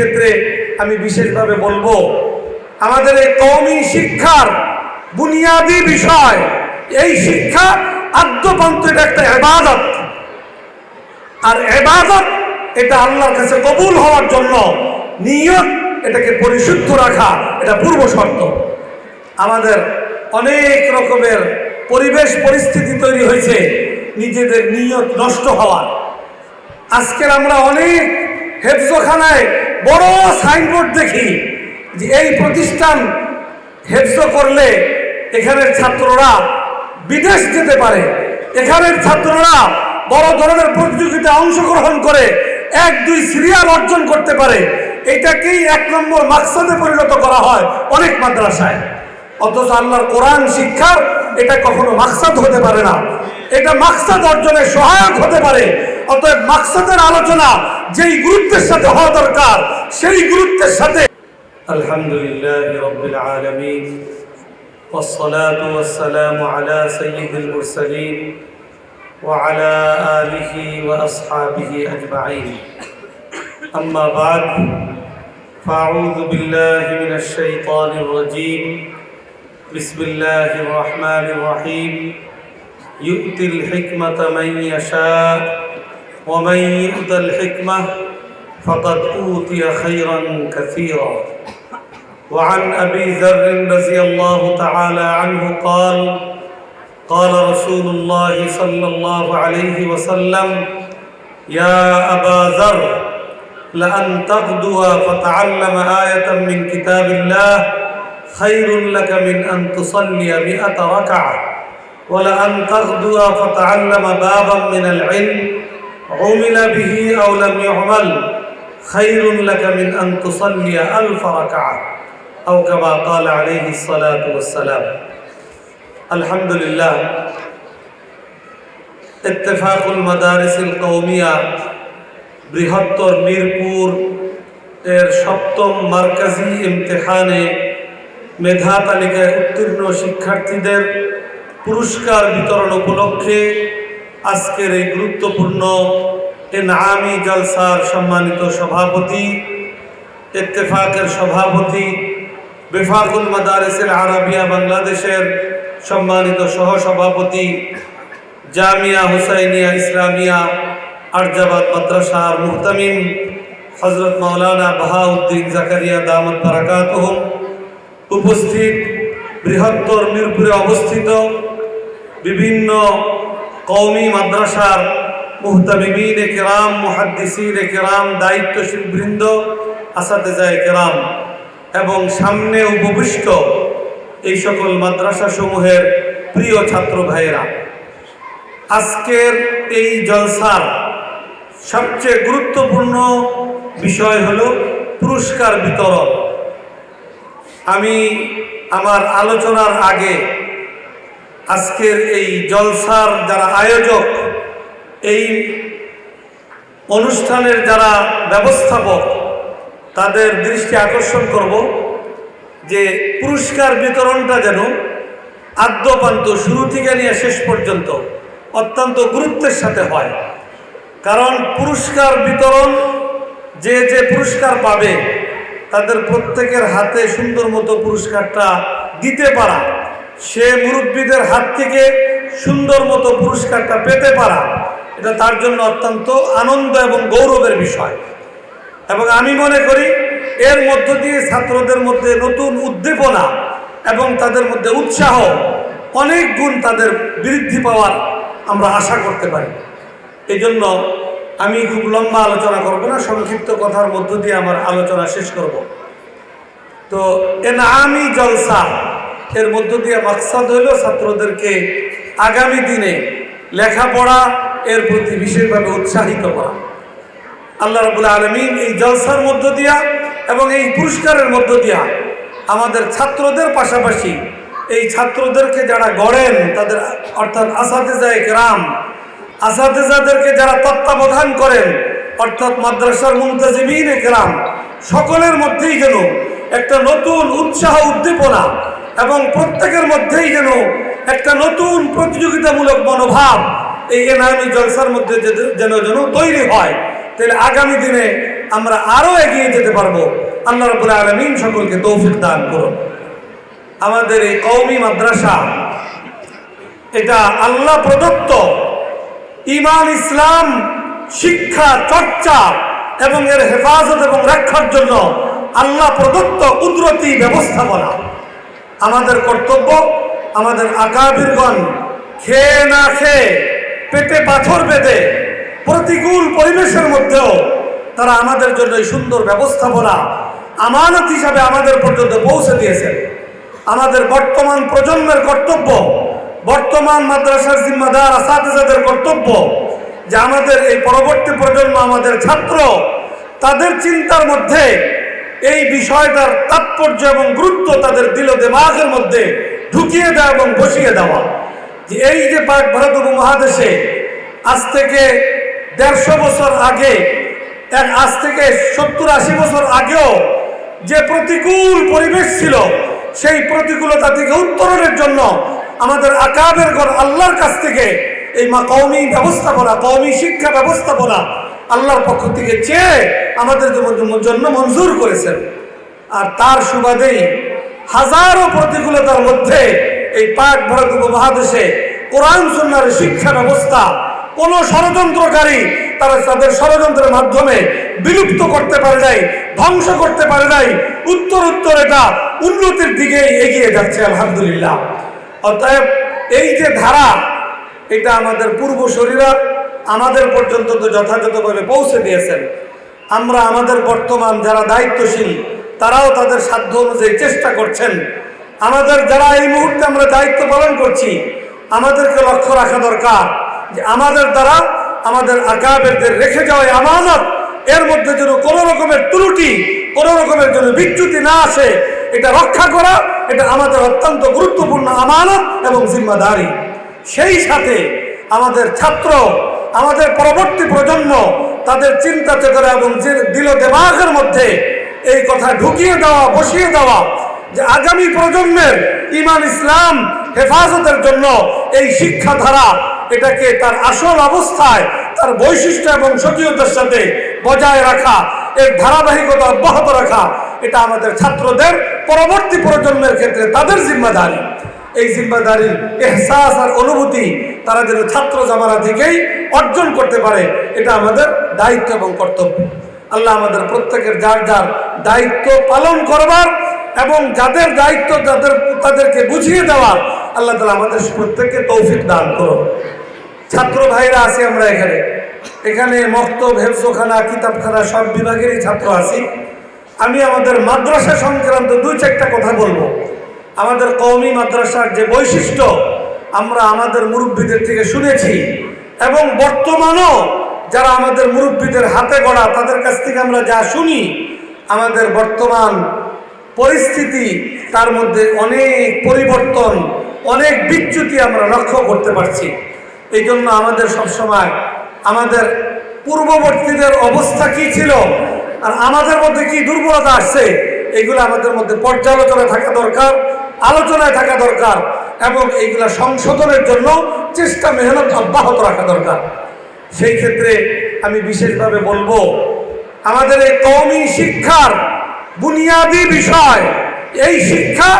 ক্ষেত্রে আমি বিশেষভাবে বলব, আমাদের এই কওমি শিক্ষার বুনিয়াদী বিষয়, এই শিক্ষা আদ্যপান্ত এটা একটা এবাদত আর এবাদত এটা আল্লাহর কাছে কবুল হওয়ার জন্য নিয়ত এটাকে পরিশুদ্ধ রাখা, এটা পূর্ব শর্ত। আমাদের অনেক রকমের পরিবেশ পরিস্থিতি তৈরি হয়েছে, নিজেদের নিয়ত নষ্ট হওয়ার। আজকের আমরা অনেক হেফজখানায় বড় সাইনবোর্ড দেখি যে এই প্রতিষ্ঠান হেফজ করলে এখানের ছাত্ররা বিদেশ যেতে পারে। এখানের ছাত্ররা বড় ধরনের প্রতিযোগিতায় অংশগ্রহণ করে, এক, দুই সিরিয়াল অর্জন করতে পারে। এটাকেই এক নম্বর মাকসাদে পরিণত করা হয় অনেক মাদ্রাসায়। অথচ আল্লাহর কোরআন শিক্ষার এটা কখনো মাকসাদ হতে পারে না। এটা মাকসাদ অর্জনে সহায়ক হতে পারে। অতএব মাকসাদের আলোচনা যেই গুরুত্বের সাথে হওয়া দরকার সেই গুরুত্বের সাথে আলহামদুলিল্লাহ রব্বিল আলামিন والصلاة والسلام على سيد المرسلين وعلى آله وأصحابه أجمعين أما بعد فأعوذ بالله من الشيطان الرجيم بسم الله الرحمن الرحيم يؤتي الحكمة من يشاء ومن يؤت الحكمة فقد أوتي خيرا كثيرا. وعن أبي ذر رضي الله تعالى عنه قال قال رسول الله صلى الله عليه وسلم يا أبا ذر لأن تغدو فتعلم آية من كتاب الله خير لك من أن تصلي مئة ركعة. ولأن تغدو فتعلم بابا من العلم عمل به أو لم يعمل. خير لك من أن تصلي ألف ركعة أو كما قال عليه الصلاة والسلام الحمد لله اتفاق المدارس القومية বৃহত্তর মিরপুর এর সপ্তম মার্কাজি ইমতেহানে মেধা তালিকায় উত্তীর্ণ শিক্ষার্থীদের পুরস্কার বিতরণ উপলক্ষে আজকের এই গুরুত্বপূর্ণ এনআমি জলসার সম্মানিত সভাপতি, ইত্তেফাকের সভাপতি, বেফাকুল মাদারিসের আরাবিয়া বাংলাদেশের সম্মানিত সহসভাপতি, জামিয়া হুসাইনিয়া ইসলামিয়া, আরজাবাদ মাদ্রাসার মুহতামিম হজরত মৌলানা বাহাউদ্দিন জাকারিয়া দামদ বারাকাত উপস্থিত বৃহত্তর মিরপুরে অবস্থিত বিভিন্ন কওমি মাদ্রাসার মুহতামিমিন কেরাম মুহাদ্দিসিন কেরাম দায়িত্বশীল বৃন্দ আসাতেজায় কেরাম এবং সামনে উপবিষ্ট এই সকল মাদ্রাসা সমূহের প্রিয় ছাত্র ভাইয়েরা। আজকের এই জলসার সবচেয়ে গুরুত্বপূর্ণ বিষয় হল পুরস্কার বিতরণ। আমি আমার আলোচনার আগে আজকের এই জলসার যারা আয়োজক এই অনুষ্ঠানের যারা ব্যবস্থাপক, তাদের দৃষ্টি আকর্ষণ করব যে পুরস্কার বিতরণটা যেন আদ্যপান্ত শুরু থেকে নিয়ে শেষ পর্যন্ত অত্যন্ত গুরুত্বের সাথে হয়। কারণ পুরস্কার বিতরণ যে যে পুরস্কার পাবে, তাদের প্রত্যেকের হাতে সুন্দর মতো পুরস্কারটা দিতে পারা। সে মুরব্বীদের হাত থেকে সুন্দর মতো পুরস্কারটা পেতে পারা। এটা তার জন্য অত্যন্ত আনন্দ এবং গৌরবের বিষয়। এবং আমি মনে করি, এর মধ্য দিয়ে ছাত্রদের মধ্যে নতুন উদ্দীপনা এবং তাদের মধ্যে উৎসাহ অনেক গুণ তাদের বৃদ্ধি পাওয়ার আমরা আশা করতে পারি। এই জন্য আমি খুব লম্বা আলোচনা করব না, সংক্ষিপ্ত কথার মধ্য দিয়ে আমার আলোচনা শেষ করব। তো এনামি জলসা, এর মধ্য দিয়ে মাকসাদ হইল ছাত্রদেরকে আগামী দিনে লেখাপড়া এর প্রতি বিশেষভাবে উৎসাহিত করা। আল্লাহ রবুল্লা আলমিন এই জলসার মধ্য দিয়া এবং এই পুরস্কারের মধ্য দিয়া আমাদের ছাত্রদের পাশাপাশি এই ছাত্রদেরকে যারা গড়েন, তাদের অর্থাৎ আসাদেজায় গ্রাম আসাদেজাদেরকে যারা তত্ত্বাবধান করেন, অর্থাৎ মাদ্রাসার মুমতাজিবিন গ্রাম সকলের মধ্যেই যেন একটা নতুন উৎসাহ, উদ্দীপনা এবং প্রত্যেকের মধ্যেই যেন একটা নতুন প্রতিযোগিতামূলক মনোভাব এই এনামি জলসার মধ্যে যেন যেন তৈরি হয়, তাহলে আগামী দিনে আমরা আরও এগিয়ে যেতে পারব। আল্লাহ রবুল আলমিন সকলকে তৌফিক দান করুন। আমাদের এই কৌমি মাদ্রাসা, এটা আল্লাহ প্রদত্ত ইমান ইসলাম, শিক্ষা, চর্চা এবং এর হেফাজত এবং রক্ষার জন্য আল্লাহ প্রদত্ত কুদরতি ব্যবস্থাপনা। আমাদের কর্তব্য, আমাদের আকাবিরগণ খেয়ে না খেয়ে পেটে পাথর বেঁধে প্রতিকূল পরিবেশের মধ্যেও তারা আমাদের জন্য এই সুন্দর ব্যবস্থাপনা, আমানত হিসাবে আমাদের পর্যন্ত পৌঁছে দিয়েছেন। আমাদের বর্তমান প্রজন্মের কর্তব্য, বর্তমান মাদ্রাসার জিম্মাদার আসাদের কর্তব্য যে আমাদের এই পরবর্তী প্রজন্ম, আমাদের ছাত্র, তাদের চিন্তার মধ্যে এই বিষয়টার তাৎপর্য এবং গুরুত্ব তাদের দিল দেমাগের মধ্যে ঢুকিয়ে দেওয়া এবং বসিয়ে দেওয়া। যে এই যে পাক ভারত উপমহাদেশে আজ থেকে দেড়শো বছর আগে, এক আজ থেকে সত্তর আশি বছর আগেও যে প্রতিকূল পরিবেশ ছিল, সেই প্রতিকূলতা থেকে উত্তরণের জন্য আমাদের আকাবের ঘর আল্লাহর কাছ থেকে এই মা কৌমি ব্যবস্থাপনা কৌমি শিক্ষা ব্যবস্থাপনা আল্লাহর পক্ষ থেকে চেয়ে আমাদের জন্য মঞ্জুর করেছেন। আর তার সুবাদেই হাজারো প্রতিকূলতার মধ্যে এই পাক ভারত উপমহাদেশে কোরআন সন্ন্যার শিক্ষা ব্যবস্থা, কোন ষড়যন্ত্রকারী তারা তাদের ষড়যন্ত্রের মাধ্যমে বিলুপ্ত করতে পারে নাই, ধ্বংস করতে পারে নাই উত্তর উত্তর এটা উন্নতির দিকে এগিয়ে যাচ্ছে, আলহামদুলিল্লাহ। অতএব এই যে ধারা, এটা আমাদের পূর্ব পূর্বশরীরা আমাদের পর্যন্ত তো যথাযথভাবে পৌঁছে দিয়েছেন। আমরা আমাদের বর্তমান যারা দায়িত্বশীল, তারাও তাদের সাধ্য অনুযায়ী চেষ্টা করছেন। আমাদের যারা এই মুহূর্তে আমরা দায়িত্ব পালন করছি, আমাদেরকে লক্ষ্য রাখা দরকার যে আমাদের দ্বারা আমাদের আকাবেরদের রেখে যাওয়া আমানত, এর মধ্যে যেন কোনো রকমের ত্রুটি, কোনো রকমের যেন বিচ্যুতি না আসে, এটা রক্ষা করা, এটা আমাদের অত্যন্ত গুরুত্বপূর্ণ আমানত এবং জিম্মাদারি। সেই সাথে আমাদের ছাত্র, আমাদের পরবর্তী প্রজন্ম, তাদের চিন্তা চেতনা এবং দিল দেমাগের মধ্যে এই কথা ঢুকিয়ে দেওয়া, বসিয়ে দেওয়া যে আগামী প্রজন্মের ইমান ইসলাম হেফাজতের জন্য এই শিক্ষাধারা এটাকে তার আসল অবস্থায়, তার বৈশিষ্ট্য এবং সক্রিয়তার সাথে বজায় রাখা, এর ধারাবাহিকতা অব্যাহত রাখা, এটা আমাদের ছাত্রদের পরবর্তী প্রজন্মের ক্ষেত্রে তাদের জিম্মাদারি। এই জিম্মাদারির এহসাস আর অনুভূতি তারা যেন ছাত্র জামানা থেকেই অর্জন করতে পারে, এটা আমাদের দায়িত্ব এবং কর্তব্য। আল্লাহ আমাদের প্রত্যেকের যার যার দায়িত্ব পালন করবার এবং যাদের দায়িত্ব তাদের তাদেরকে বুঝিয়ে দেওয়ার, আল্লাহ তালা আমাদের প্রত্যেককে তৌফিক দান করো ছাত্র ভাইরা আছি আমরা এখানে। এখানে মক্তব, হেফজোখানা, কিতাবখানা সব বিভাগেরই ছাত্র আছি। আমি আমাদের মাদ্রাসা সংক্রান্ত দুই চারটা কথা বলব। আমাদের কওমি মাদ্রাসার যে বৈশিষ্ট্য, আমরা আমাদের মুরব্বীদের থেকে শুনেছি। এবং বর্তমানও যারা আমাদের মুরব্বীদের হাতে গড়া, তাদের কাছ থেকে আমরা যা শুনি, আমাদের বর্তমান পরিস্থিতি তার মধ্যে অনেক পরিবর্তন, অনেক বিচ্যুতি আমরা লক্ষ্য করতে পারছি। এই জন্য আমাদের সবসময় আমাদের পূর্ববর্তীদের অবস্থা কি ছিল আর আমাদের মধ্যে কি দুর্বলতা আসছে, এগুলো আমাদের মধ্যে পর্যালোচনায় থাকা দরকার, আলোচনায় থাকা দরকার এবং এইগুলা সংশোধনের জন্য চেষ্টা মেহনত অব্যাহত রাখা দরকার। সেই ক্ষেত্রে আমি বিশেষভাবে বলব, আমাদের এই কওমি শিক্ষার বুনিয়াদী বিষয়। এই শিক্ষা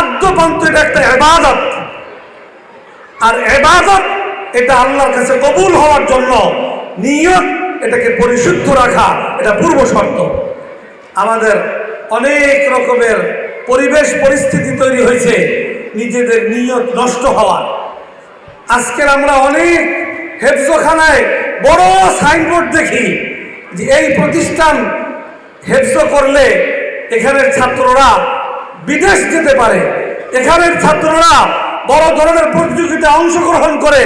আদ্যপান্ত এটা একটা এবাদত। আর এবাদত এটা আল্লাহর কাছে কবুল হওয়ার জন্য নিয়ত এটাকে পরিশুদ্ধ রাখা, এটা পূর্ব শর্ত। আমাদের অনেক রকমের পরিবেশ পরিস্থিতি তৈরি হয়েছে, নিজেদের নিয়ত নষ্ট হওয়ার। আজকের আমরা অনেক হেফজোখানায় বড় সাইনবোর্ড দেখি যে এই প্রতিষ্ঠান হেফজ করলে এখানের ছাত্ররা বিদেশ যেতে পারে। এখানের ছাত্ররা বড় ধরনের প্রতিযোগিতায় অংশগ্রহণ করে,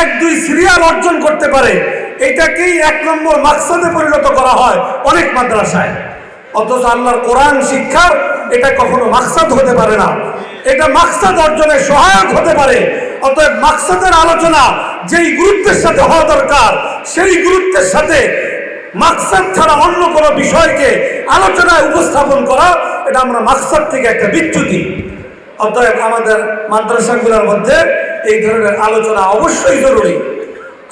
এক, দুই সিরিয়াল অর্জন করতে পারে। এটাকেই এক নম্বর মাকসাদে পরিণত করা হয় অনেক মাদ্রাসায়। অথচ আল্লাহর কোরআন শিক্ষার এটা কখনো মাকসাদ হতে পারে না। এটা মাকসাদ অর্জনে সহায়ক হতে পারে। অতএব মাকসাদের আলোচনা যেই গুরুত্বের সাথে হওয়া দরকার, সেই গুরুত্বের সাথে মাকসাদ ছাড়া অন্য কোনো বিষয়কে আলোচনায় উপস্থাপন করা, এটা আমরা মাকসাদ থেকে একটা বিচ্যুতি। অতএব আমাদের মাদ্রাসাগুলোর মধ্যে এই ধরনের আলোচনা অবশ্যই জরুরি।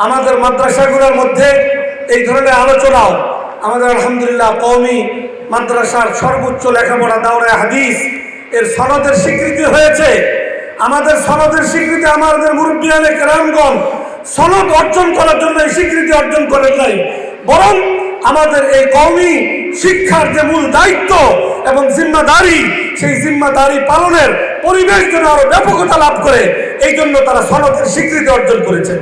আমাদের মাদ্রাসাগুলোর মধ্যে এই ধরনের আলোচনাও আমাদের আলহামদুলিল্লাহ কওমি মাদ্রাসার সর্বোচ্চ লেখাপড়া দাওরায় হাদিস এর সনদের স্বীকৃতি হয়েছে। আমাদের সনদের স্বীকৃতি আমাদের মুরব্বিয়ানে কেরামগণ সনদ অর্জন করার জন্য এই স্বীকৃতি অর্জন করে নাই। বরং আমাদের এই কওমি শিক্ষার যে মূল দায়িত্ব এবং জিম্মাদারি, সেই জিম্মাদারি পালনের পরিবেশ যেন আরও ব্যাপকতা লাভ করে, এই জন্য তারা সনদের স্বীকৃতি অর্জন করেছে।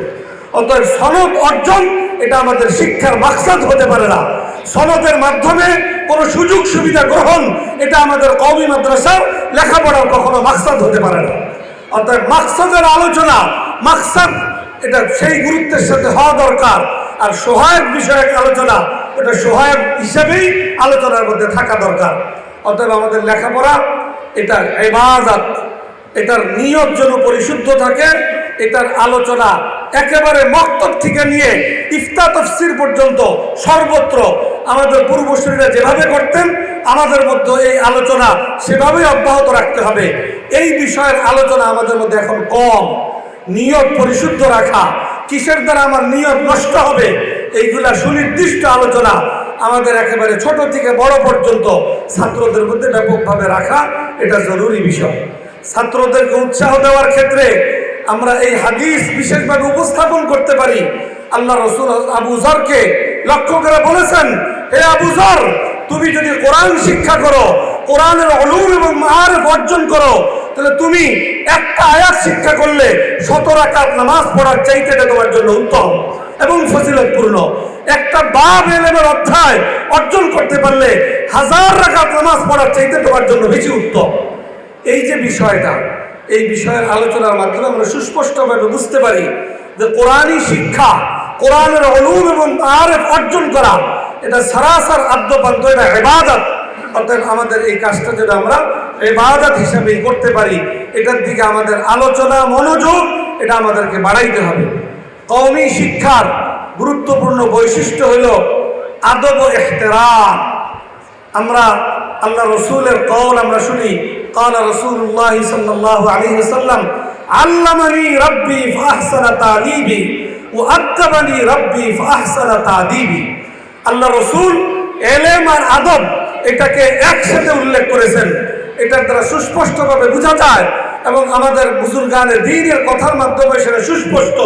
অতএব সনদ অর্জন, এটা আমাদের শিক্ষার মাকসাদ হতে পারে না। সনদের মাধ্যমে কোনো সুযোগ সুবিধা গ্রহণ, এটা আমাদের কওমি মাদ্রাসার লেখাপড়ার কখনো মাকসাদ হতে পারে না। অর্থাৎ মাকসাদের আলোচনা, মাকসাদ, এটা সেই গুরুত্বের সাথে হওয়া দরকার। আর সহায়ক বিষয়ক আলোচনা, এটা সহায়ক হিসেবেই আলোচনার মধ্যে থাকা দরকার। অতএব আমাদের লেখাপড়া এটা এবাজাত এটার নিয়ত যেন পরিশুদ্ধ থাকে, এটার আলোচনা একেবারে মক্তব থেকে নিয়ে ইফতা তফসির পর্যন্ত সর্বত্র আমাদের পূর্বসূরীরা যেভাবে করতেন, আমাদের মধ্যে এই আলোচনা সেভাবেই অব্যাহত রাখতে হবে। এই বিষয়ের আলোচনা আমাদের মধ্যে এখন কম। নিয়ত পরিশুদ্ধ রাখা কিসের দ্বারা আমার নিয়ত নষ্ট হবে? এইগুলা সুনির্দিষ্ট আলোচনা আমাদের একেবারে ছোট থেকে বড় পর্যন্ত ছাত্রদের মধ্যে ব্যাপকভাবে রাখা, এটা জরুরি বিষয়। ছাত্রদেরকে উৎসাহ দেওয়ার ক্ষেত্রে আমরা এই হাদিস বিশেষভাবে উপস্থাপন করতে পারি। আল্লাহ রসুল আবু লক্ষ্য করে বলেছেন, হে আবু তুমি যদি কোরআন শিক্ষা করো, কোরআনের অলুম এবং মাহারেফ অর্জন করো তাহলে তুমি একটা আয়াত শিক্ষা করলে শত রাকাত নামাজ পড়ার চাইতে তোমার জন্য উত্তম এবং ফজিলতপূর্ণ একটা বাব এলেমের অধ্যায় অর্জন করতে পারলে হাজার রাকাত নামাজ পড়ার চাইতে তোমার জন্য বেশি উত্তম। এই যে বিষয়টা, এই বিষয়ের আলোচনার মাধ্যমে আমরা সুস্পষ্টভাবে বুঝতে পারি যে কোরআনই শিক্ষা, কোরআনের অলুম এবং আরেফ অর্জন করা, এটা সরাসর আদ্যপান্ত, এটা এবাদত অর্থাৎ আমাদের এই কাজটা যদি আমরা এবাদত হিসাবেই করতে পারি এটার দিকে আমাদের আলোচনা মনোযোগ এটা আমাদেরকে বাড়াইতে হবে কওমি শিক্ষার গুরুত্বপূর্ণ বৈশিষ্ট্য হলো আদব ও এহতেরাম আমরা আল্লাহ রসুলের কল আমরা শুনি قال رسول الله صلى الله عليه وسلم علمني ربي فأحسن تعليمي وأدبني ربي فأحسن تعذيبي আল্লাহ রসুল এলেম আর আদব এটাকে একসাথে উল্লেখ করেছেন। এটার দ্বারা সুস্পষ্টভাবে বোঝা যায় এবং আমাদের বুজুর্গানের দিনের কথার মাধ্যমে সেটা সুস্পষ্ট।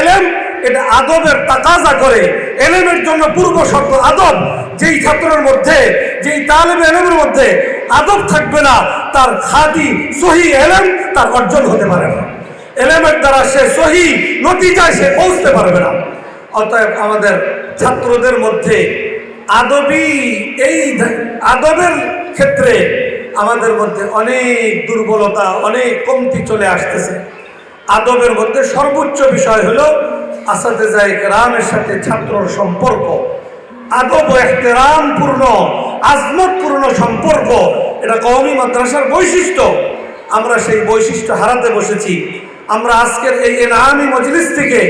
এলেম, এটা আদবের তাকাজা করে। এলেমের জন্য পূর্ব শর্ত আদব। যেই ছাত্রের মধ্যে, যেই তালেব এলেমের মধ্যে আদব থাকবে না, তার খাদি সহি এলেম তার অর্জন হতে পারে না। এলেমের দ্বারা সে সহি নতিজায় সে পৌঁছতে পারবে না। অতএব আমাদের ছাত্রদের মধ্যে আদবি, এই আদবের ক্ষেত্রে আমাদের মধ্যে অনেক দুর্বলতা, অনেক কমতি চলে আসতেছে। আদবের মধ্যে সর্বোচ্চ বিষয় হলো আসাদেজাই রামের সাথে ছাত্রর সম্পর্ক। আদব ও এহতেরামপূর্ণ, আজমতপূর্ণ সম্পর্ক, এটা কওমি মাদ্রাসার বৈশিষ্ট্য। আমরা সেই বৈশিষ্ট্য হারাতে বসেছি। আমরা আজকের এই এনামি মজলিস থেকে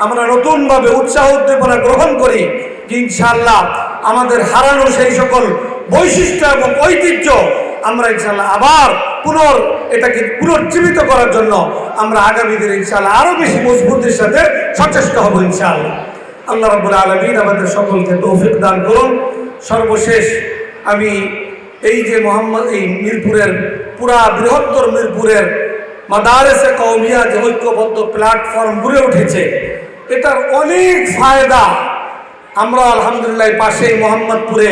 আমরা নতুনভাবে উৎসাহ উদ্দীপনা গ্রহণ করি যে ইনশাআল্লাহ আমাদের হারানো সেই সকল বৈশিষ্ট্য এবং ঐতিহ্য আমরা ইনশাআল্লাহ আবার পুনর এটাকে পুনর্জীবিত করার জন্য আমরা আগামী দিনে ইনশাআল্লাহ আরও বেশি মজবুতির সাথে সচেষ্ট হব ইনশাআল্লাহ। আল্লাহ রাবুল আলমিন আমাদের সকলকে তৌফিক দান করুন। সর্বশেষ আমি এই যে মোহাম্মদ, এই মিরপুরের, পুরা বৃহত্তর মিরপুরের মাদারেসে কৌমিয়া যে ঐক্যবদ্ধ প্ল্যাটফর্ম গড়ে উঠেছে, এটার অনেক ফায়দা আমরা আলহামদুলিল্লাহ পাশেই মোহাম্মদপুরে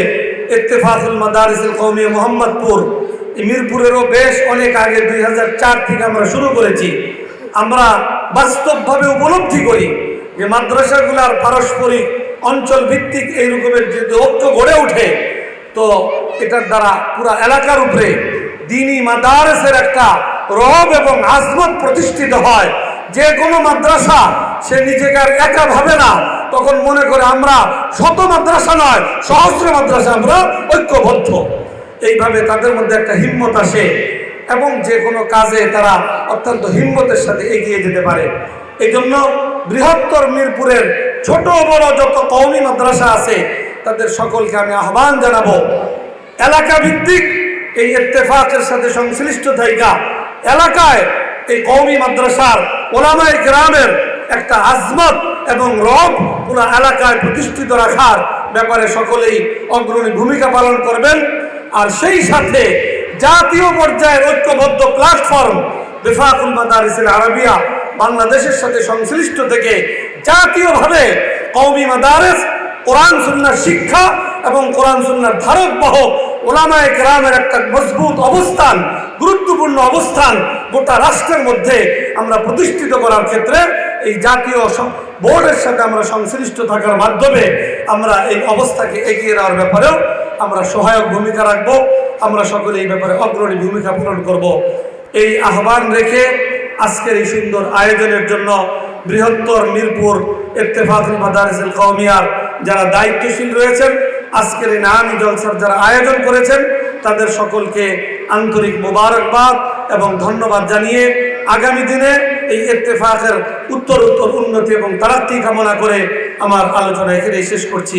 ইত্তেফাকুল মাদারিসুল কৌমিয়া মোহাম্মদপুর। মিরপুরেরও বেশ অনেক আগে দুই হাজার চার থেকে আমরা শুরু করেছি। আমরা বাস্তবভাবে উপলব্ধি করি যে মাদ্রাসাগুলার পারস্পরিক অঞ্চল ভিত্তিক এই রকমের যদি ঐক্য গড়ে ওঠে, তো এটার দ্বারা পুরা এলাকার উপরে দিনী মাদারেসের একটা রব এবং আজমত প্রতিষ্ঠিত হয়। যে কোনো মাদ্রাসা সে নিজেকে আর একা ভাবে না। তখন মনে করে আমরা শত মাদ্রাসা নয়, সহস্র মাদ্রাসা আমরা ঐক্যবদ্ধ। এইভাবে তাদের মধ্যে একটা হিম্মত আসে এবং যে কোনো কাজে তারা অত্যন্ত হিম্মতের সাথে এগিয়ে যেতে পারে। এই জন্য বৃহত্তর মিরপুরের ছোট বড় যত কওমি মাদ্রাসা আছে, তাদের সকলকে আমি আহ্বান জানাব এলাকা ভিত্তিক এই ইত্তেফাকের সাথে সংশ্লিষ্ট থাইকা এলাকায় এই কৌমি মাদ্রাসার ওলামায় গ্রামের একটা আজমত এবং রব পুরো এলাকায় প্রতিষ্ঠিত রাখার ব্যাপারে সকলেই অগ্রণী ভূমিকা পালন করবেন। আর সেই সাথে জাতীয় পর্যায়ের ঐক্যবদ্ধ প্ল্যাটফর্ম বেফাকুল মাদারিসিল আরবিয়া বাংলাদেশের সাথে সংশ্লিষ্ট থেকে জাতীয়ভাবে কওমি মাদারেস, কোরআন সুন্নার শিক্ষা এবং কোরআন সুন্নার ধারক বাহক ওলামায় গ্রামের একটা মজবুত অবস্থান গুরুত্বপূর্ণ অবস্থান গোটা রাষ্ট্রের মধ্যে আমরা প্রতিষ্ঠিত করার ক্ষেত্রে এই জাতীয় বোর্ডের সাথে আমরা সংশ্লিষ্ট থাকার মাধ্যমে আমরা এই অবস্থাকে এগিয়ে নেওয়ার ব্যাপারেও আমরা সহায়ক ভূমিকা রাখব। আমরা সকলে এই ব্যাপারে অগ্রণী ভূমিকা পালন করব। এই আহ্বান রেখে আজকের এই সুন্দর আয়োজনের জন্য বৃহত্তর মিরপুর ইত্তেফাকুল মাদারিসুল কওমিয়ার যারা দায়িত্বশীল রয়েছেন, আজকের এই নামি জলসার যারা আয়োজন করেছেন, তাদের সকলকে আন্তরিক মোবারকবাদ এবং ধন্যবাদ জানিয়ে আগামী দিনে এই ইত্তেফাকের উত্তর উত্তর উন্নতি এবং তারাক্তি কামনা করে আমার আলোচনা এখানেই শেষ করছি।